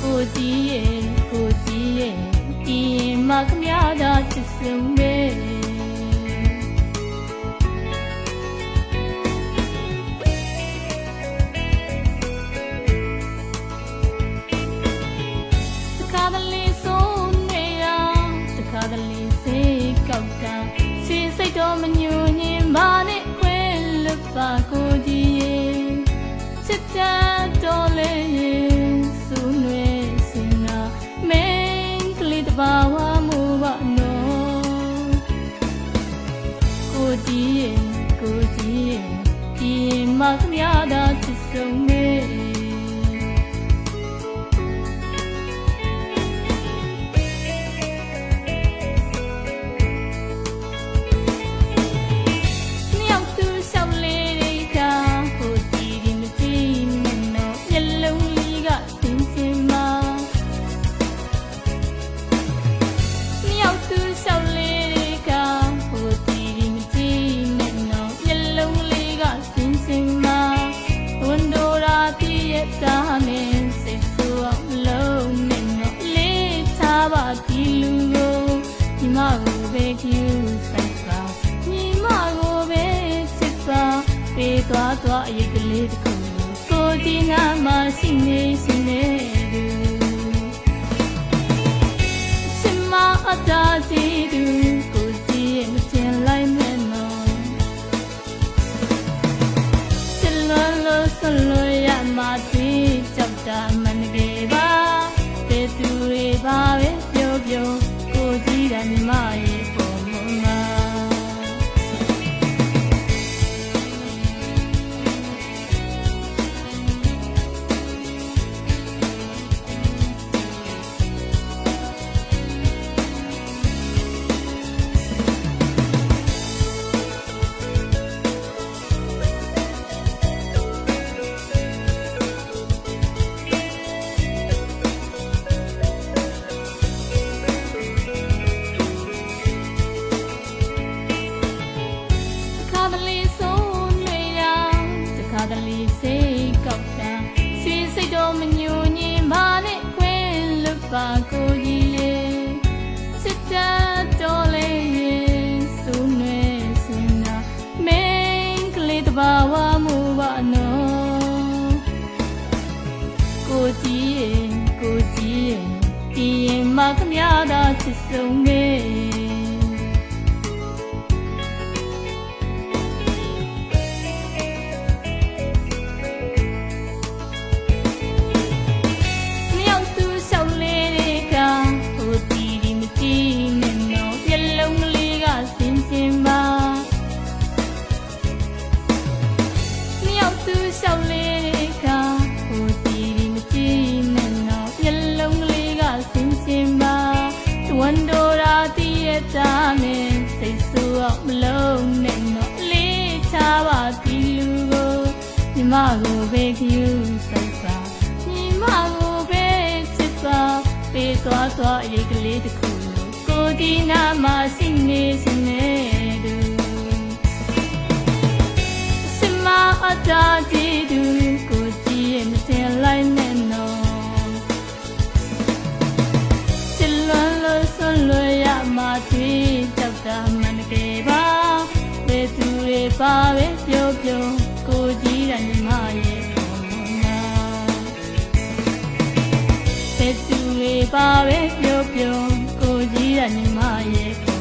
ကိုကြည့်ရင်ကိုကြည့်ရင်ဒီမှာခမရတာချစ်စုံပဲ пакоді. သွားသွားအရေးကလေးတစ်ခုကိုဒီနာမရှိနေရှင်နေ ရမှာဒီကြောက်တာမန်ကေပါတဲ့သူတွေပါပဲပြောပြောကိုကြည့်တယ်ညီမရဲ့ ပါကိုကြီးရဲ့စစ်တတ်တော်လေးရဲ့စူးနွယ်စင်နာမင်းကလေးတဘာဝမှုပါနော်ကိုကြီးရဲ့ကိုကြီးရဲ့ဒီရင်မခမရတာချစ်ဆုံးင တာနဲ့စိတ်ဆိုးအောင်မလုံးနဲ့နော်လေးချပါဒီလူကိုညီမကိုပဲခယူဆိုင်ပါညီမကိုပဲချစ်ပါပေးသွားသွားအရေးကလေးတစ်ခုကိုဒီနာမရှိနေစနေတူစမအတား ပါပဲပြောပြောကိုကြီးတိုင်းမရဲ့နာပဲသူလေးပါပဲပြောပြောကိုကြီးတိုင်းမရဲ့